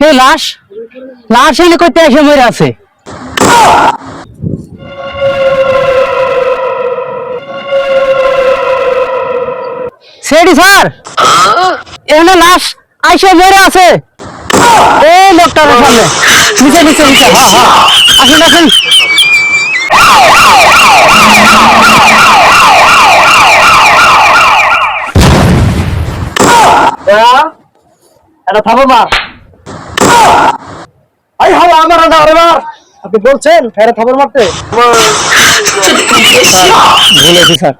এই লাশ লাশ এনে করতে এসে মরে আছে? সেটি স্যার, এখানে লাশ আইসে মরে আছে। এই লোকটার সামনে। নিচে নিচে নিচে হ্যাঁ হ্যাঁ আসুন আসুন। এটা থামো মা। আই হাওয়া আমার না আরে মার আপনি বলছেন ফেরে খবর মারতে। বলেছি স্যার।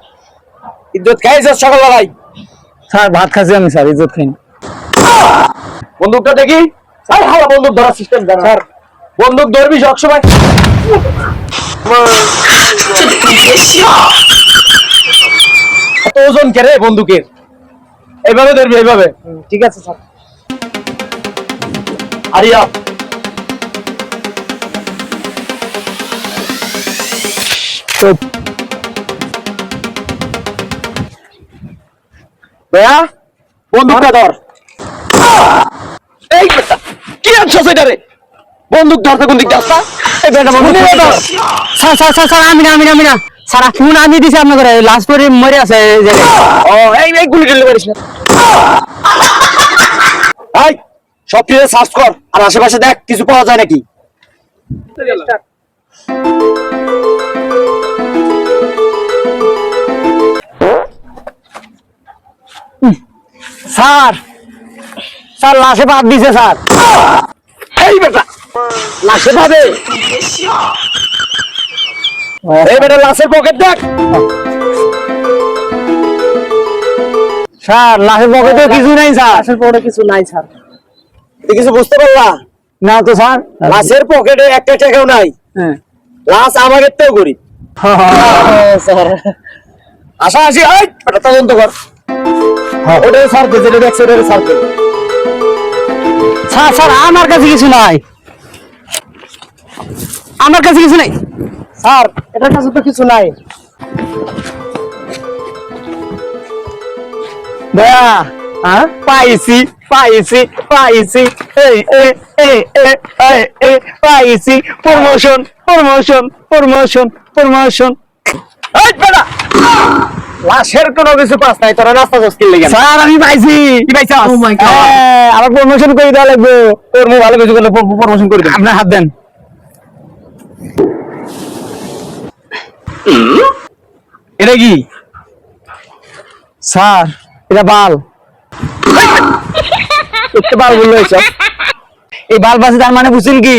ইজ্জত খাইছিস সকালবেলায় স্যার ভাত খাচ্ছি আমি স্যার ইজ্জত খাই বন্দুকটা দেখি। আই হাওয়া বন্দুক ধরার সিস্টেম জানা। স্যার। বন্দুক ধরবি সবসময়। এত ওজন কে রে বন্দুকের? এইভাবে ধরবি এইভাবে। ঠিক আছে স্যার। আরিয়া। ভাইয়া বন্দুকটা ধর। এই বেটা কি আনছো সেটা রে বন্দুক ধরতে কোন দিক যাস এই বেটা বন্দুক স্যার স্যার স্যার স্যার আমি না আমি না আমি না। স্যার ফোন আমি দিছি আপনাকে লাস্ট করে মরে আছে ও এই এই গুলি টুলি করিস না। সব কিছু সার্চ কর আর আশেপাশে দেখ কিছু পাওয়া যায় নাকি। স্যার স্যার লাশে বাদ দিছে স্যার। এই বেটা। লাশে ভাবে এই বেটা লাশের পকেট দেখ। স্যার লাশের পকেটে কিছু নাই স্যার। লাশের পকেটে কিছু নাই স্যার। কিছু বুঝতে পারলা? না তো স্যার। লাশের পকেটে একটা টাকাও নাই। হ্যাঁ। লাশ আমাদের তেও করি আশা আসি তদন্ত কর। ওটা স্যার যেটা দেখছে ওটা স্যার স্যার স্যার আমার কাছে কিছু নাই। আমার কাছে কিছু নাই। স্যার এটার কাছে তো কিছু নাই। দয়া হ্যাঁ পাইছি পাইছি পাইছি এই পাইছি প্রমোশন প্রমোশন প্রমোশন প্রমোশন এই বেটা লাশের কোনো কিছু পাস নাই তোরা রাস্তা মুশকিল লেগে স্যার আমি পাইছি। কি Oh my God. আমার প্রমোশন করে দেওয়া লাগবে। তোর মুখ ভালো কিছু করলে প্রমোশন করে দে আপনার হাত দেন। এটা কি? স্যার এটা বাল। একটু বার বলল এসব এই বাল পাশে তার মানে বুঝছেন কি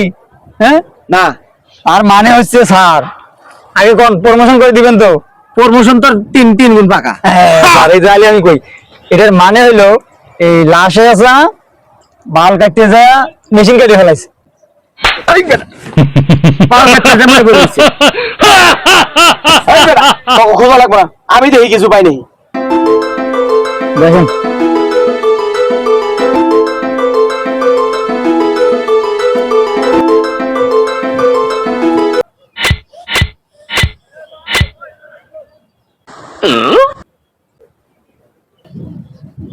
হ্যাঁ না তার মানে হচ্ছে স্যার আগে কোন প্রমোশন করে দিবেন তো প্রমোশন তোর তিন তিন গুণ পাকা হ্যাঁ, এই জালি আমি কই এটার মানে হলো এই লাশে আসা বাল কাটতে যায় মেশিন কেটে ফেলাইছে আমি দেখি কিছু পাই নাই দেখেন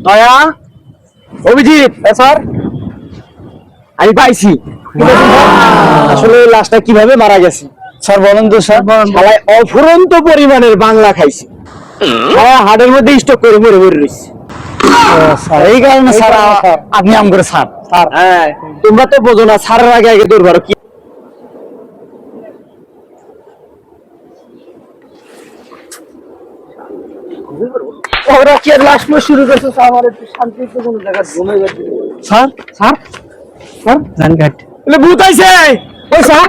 দয়া অভিজিৎ স্যার? আমি পাইছি। আসলে লাশটা কীভাবে মারা গেছে? স্যার বলেন তো স্যার। শালায় অফুরন্ত পরিমাণের বাংলা খাইছে। শালায় হাড়ের মধ্যে স্টক করে মরে মরে রয়েছে এই কারণে স্যার। আপনি আম করে স্যার। স্যার। হ্যাঁ। তোমরা তো বোঝো না সারের আগে আগে দৌড় কি ওরা কি আর লাশ মাস শুরু করছে আমার একটু শান্তিতে কোনো জায়গা ঘুমে গেছে। Sir sir sir cut. বলে ভূত আইছে! ওই স্যার।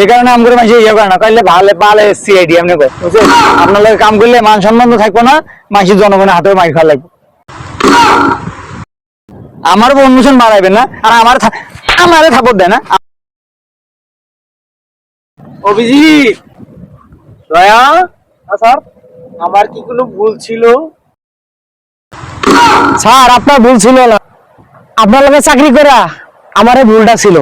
এই কারণে আম করে মাসে ইয়ে করে না কইলে ভালো ভালো সিআইডি এমনি কয় বুঝছেন আপনার লগে কাম করলে মান সম্মান তো থাকব না মাসির জনগণের হাতেও মাইর খাওয়া লাগবে। আমার প্রমোশন বাড়াইবেন না আর আমার আমারে থাপড় দেয় না অভিজিৎ! দয়া স্যার? আমার কি কোনো ভুল ছিল? স্যার, আপনার ভুল ছিল না। আপনার লগে চাকরি করা আমারে ভুলটা ছিল।